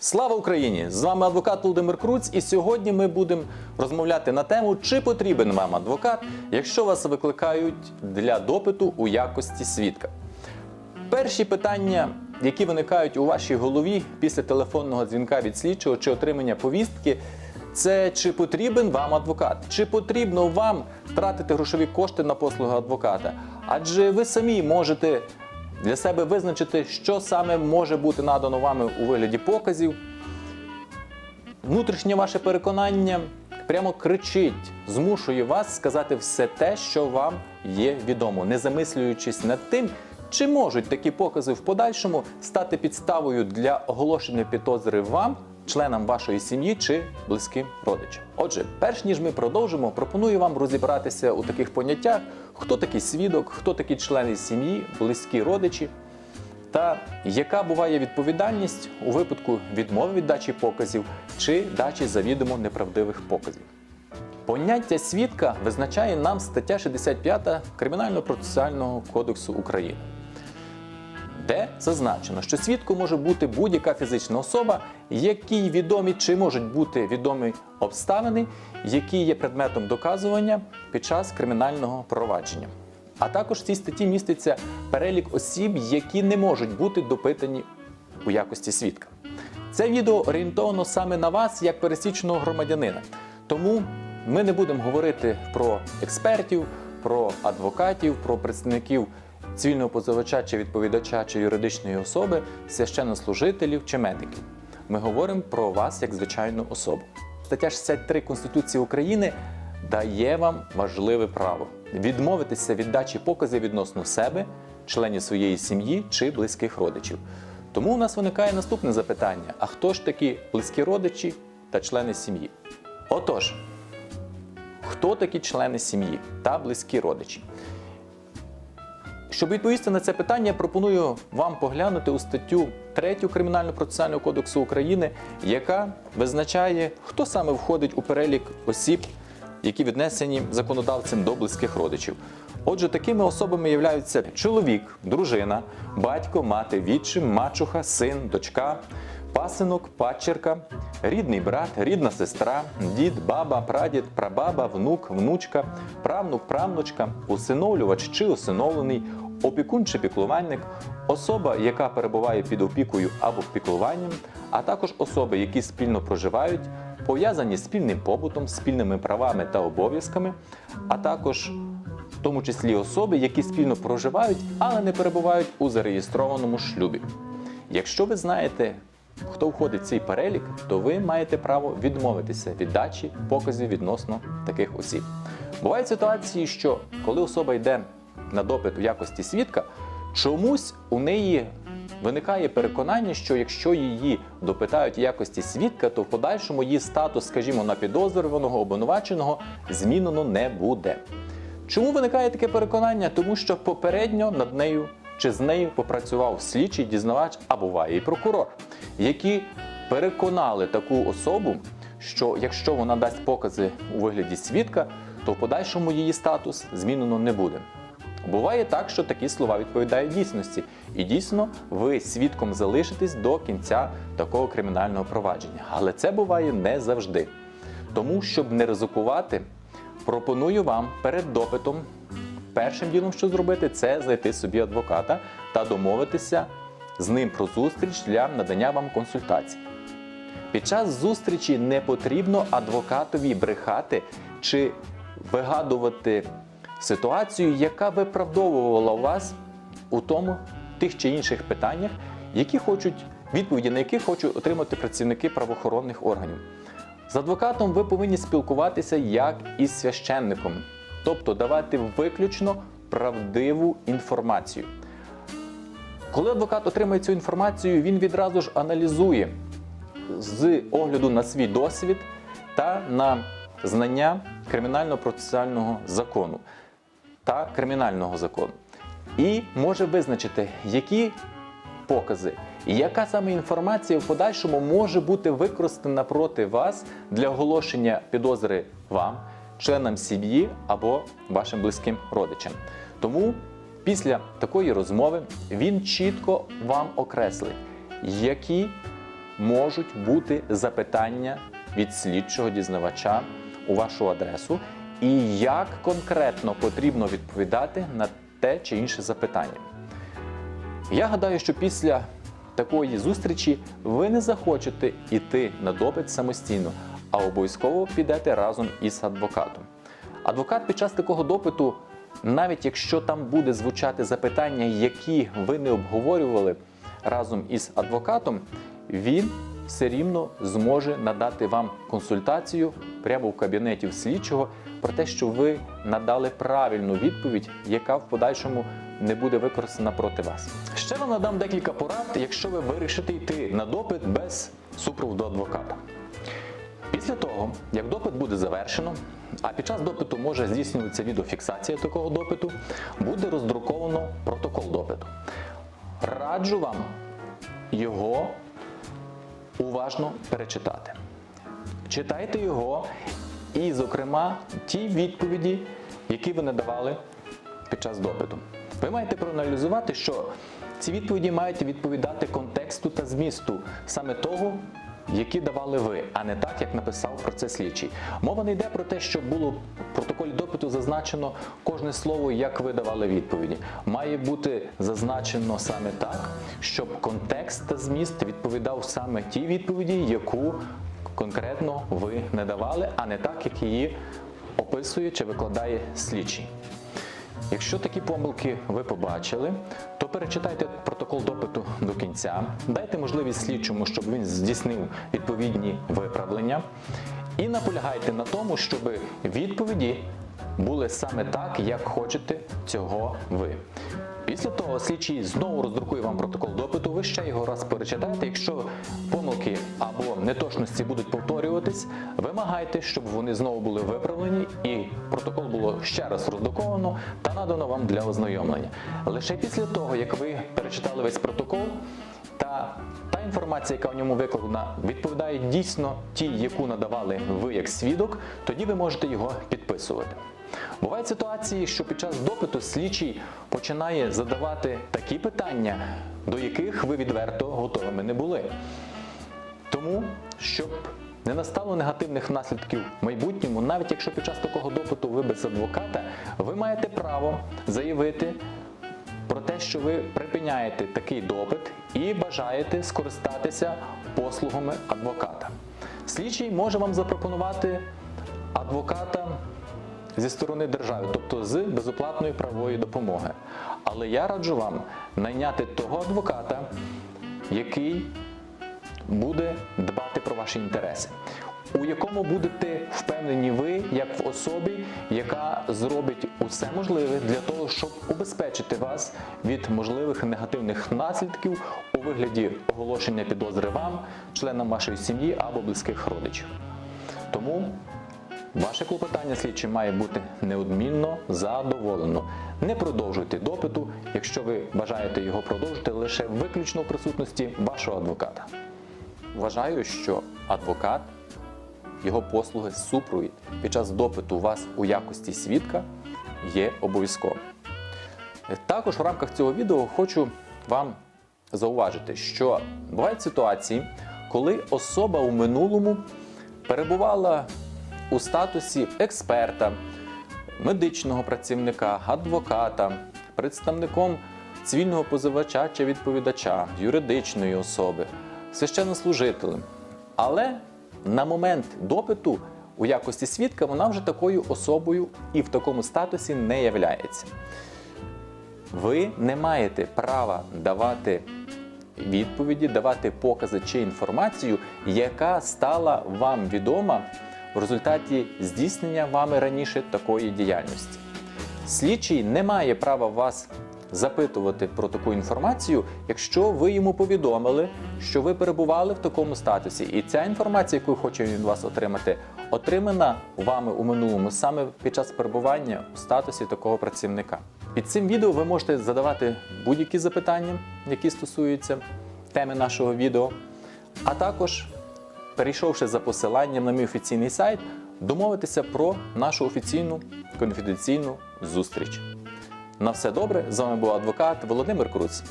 Слава Україні! З вами адвокат Володимир Круць, і сьогодні ми будемо розмовляти на тему, чи потрібен вам адвокат, якщо вас викликають для допиту у якості свідка. Перші питання, які виникають у вашій голові після телефонного дзвінка від слідчого чи отримання повістки, це чи потрібен вам адвокат, чи потрібно вам тратити грошові кошти на послуги адвоката? Адже ви самі можете для себе визначити, що саме може бути надано вами у вигляді показів. Внутрішнє ваше переконання прямо кричить, змушує вас сказати все те, що вам є відомо, не замислюючись над тим, чи можуть такі покази в подальшому стати підставою для оголошення підозри вам, членам вашої сім'ї чи близьким родичам. Отже, перш ніж ми продовжимо, пропоную вам розібратися у таких поняттях, хто такий свідок, хто такі члени сім'ї, близькі родичі, та яка буває відповідальність у випадку відмови від дачі показів чи дачі завідомо неправдивих показів. Поняття свідка визначає нам стаття 65 Кримінально-процесуального кодексу України, де зазначено, що свідком може бути будь-яка фізична особа, якій відомі чи можуть бути відомі обставини, які є предметом доказування під час кримінального провадження. А також в цій статті міститься перелік осіб, які не можуть бути допитані у якості свідка. Це відео орієнтовано саме на вас, як пересічного громадянина. Тому ми не будемо говорити про експертів, про адвокатів, про представників цивільного позивача чи відповідача чи юридичної особи, священнослужителів чи медиків. Ми говоримо про вас як звичайну особу. Стаття 63 Конституції України дає вам важливе право відмовитися від дачі показів відносно себе, членів своєї сім'ї чи близьких родичів. Тому у нас виникає наступне запитання: а хто ж такі близькі родичі та члени сім'ї? Отож, хто такі члени сім'ї та близькі родичі? Щоб відповісти на це питання, пропоную вам поглянути у статтю 3 Кримінально-процесуального кодексу України, яка визначає, хто саме входить у перелік осіб, які віднесені законодавцем до близьких родичів. Отже, такими особами являються чоловік, дружина, батько, мати, відчим, мачуха, син, дочка, пасинок, падчерка, рідний брат, рідна сестра, дід, баба, прадід, прабаба, внук, внучка, правнук, правнучка, усиновлювач чи усиновлений, опікун чи піклувальник, особа, яка перебуває під опікою або піклуванням, а також особи, які спільно проживають, пов'язані спільним побутом, спільними правами та обов'язками, а також в тому числі особи, які спільно проживають, але не перебувають у зареєстрованому шлюбі. Якщо ви знаєте, хто входить в цей перелік, то ви маєте право відмовитися від дачі показів відносно таких осіб. Бувають ситуації, що коли особа йде на допит у якості свідка, чомусь у неї виникає переконання, що якщо її допитають в якості свідка, то в подальшому її статус, скажімо, на підозрюваного обвинуваченого змінено не буде. Чому виникає таке переконання? Тому що попередньо над нею чи з нею попрацював слідчий дізнавач, а буває і прокурор, які переконали таку особу, що якщо вона дасть покази у вигляді свідка, то в подальшому її статус змінено не буде. Буває так, що такі слова відповідають дійсності, і дійсно ви свідком залишитесь до кінця такого кримінального провадження. Але це буває не завжди. Тому, щоб не ризикувати, пропоную вам перед допитом першим ділом, що зробити, це знайти собі адвоката та домовитися з ним про зустріч для надання вам консультацій. Під час зустрічі не потрібно адвокатові брехати чи вигадувати ситуацію, яка виправдовувала вас у тому тих чи інших питаннях, які хочуть відповіді на які хочуть отримати працівники правоохоронних органів. З адвокатом ви повинні спілкуватися як із священником, тобто давати виключно правдиву інформацію. Коли адвокат отримує цю інформацію, він відразу ж аналізує з огляду на свій досвід та на знання кримінально-процесуального закону та кримінального закону. І може визначити, які покази яка саме інформація в подальшому може бути використана проти вас для оголошення підозри вам, членам сім'ї або вашим близьким родичам. Тому після такої розмови він чітко вам окреслить, які можуть бути запитання від слідчого дізнавача у вашу адресу, і як конкретно потрібно відповідати на те чи інше запитання. Я гадаю, що після такої зустрічі ви не захочете йти на допит самостійно, а обов'язково підете разом із адвокатом. Адвокат під час такого допиту, навіть якщо там буде звучати запитання, які ви не обговорювали разом із адвокатом, він все рівно зможе надати вам консультацію прямо в кабінеті в слідчого про те, що ви надали правильну відповідь, яка в подальшому не буде використана проти вас. Ще вам надам декілька порад, якщо ви вирішите йти на допит без супроводу адвоката. Після того, як допит буде завершено, а під час допиту може здійснюватися відеофіксація такого допиту, буде роздруковано протокол допиту. Раджу вам його уважно перечитати. Читайте його і, зокрема, ті відповіді, які ви надавали під час допиту. Ви маєте проаналізувати, що ці відповіді мають відповідати контексту та змісту саме того, які давали ви, а не так, як написав про це слідчий. Мова не йде про те, що було в протоколі допиту зазначено кожне слово, як ви давали відповіді. Має бути зазначено саме так, щоб контекст та зміст відповідав саме тій відповіді, яку конкретно ви не давали, а не так, як її описує чи викладає слідчий. Якщо такі помилки ви побачили, то перечитайте протокол допиту до кінця, дайте можливість слідчому, щоб він здійснив відповідні виправлення, і наполягайте на тому, щоб відповіді були саме так, як хочете цього ви. Після того слідчий знову роздрукує вам протокол допиту, ви ще його раз перечитаєте. Якщо помилки або неточності будуть повторюватись, вимагайте, щоб вони знову були виправлені і протокол було ще раз роздруковано та надано вам для ознайомлення. Лише після того, як ви перечитали весь протокол, та та інформація, яка в ньому викладена, відповідає дійсно тій, яку надавали ви як свідок, тоді ви можете його підписувати. Бувають ситуації, що під час допиту слідчий починає задавати такі питання, до яких ви відверто готовими не були. Тому, щоб не настало негативних наслідків в майбутньому, навіть якщо під час такого допиту ви без адвоката, ви маєте право заявити про те, що ви припиняєте такий допит і бажаєте скористатися послугами адвоката. Слідчий може вам запропонувати адвоката зі сторони держави, тобто з безоплатної правової допомоги. Але я раджу вам найняти того адвоката, який буде дбати про ваші інтереси, у якому будете впевнені ви, як в особі, яка зробить усе можливе для того, щоб убезпечити вас від можливих негативних наслідків у вигляді оголошення підозри вам, членам вашої сім'ї або близьких родичів. Тому Ваше клопотання слідчим має бути неодмінно задоволено. Не продовжуйте допиту, якщо ви бажаєте його продовжити лише виключно в присутності вашого адвоката. Вважаю, що адвокат, його послуги супровід під час допиту вас у якості свідка є обов'язковим. Також в рамках цього відео хочу вам зауважити, що бувають ситуації, коли особа у минулому перебувала у статусі експерта, медичного працівника, адвоката, представником цивільного позивача чи відповідача, юридичної особи, священнослужителем. Але на момент допиту у якості свідка вона вже такою особою і в такому статусі не являється. Ви не маєте права давати відповіді, давати покази чи інформацію, яка стала вам відома в результаті здійснення вами раніше такої діяльності. Слідчий не має права вас запитувати про таку інформацію, якщо ви йому повідомили, що ви перебували в такому статусі, і ця інформація, яку хоче від вас отримати, отримана вами у минулому саме під час перебування у статусі такого працівника. Під цим відео ви можете задавати будь-які запитання, які стосуються теми нашого відео, а також перейшовши за посиланням на мій офіційний сайт, домовитися про нашу офіційну конфіденційну зустріч. На все добре, з вами був адвокат Володимир Круц.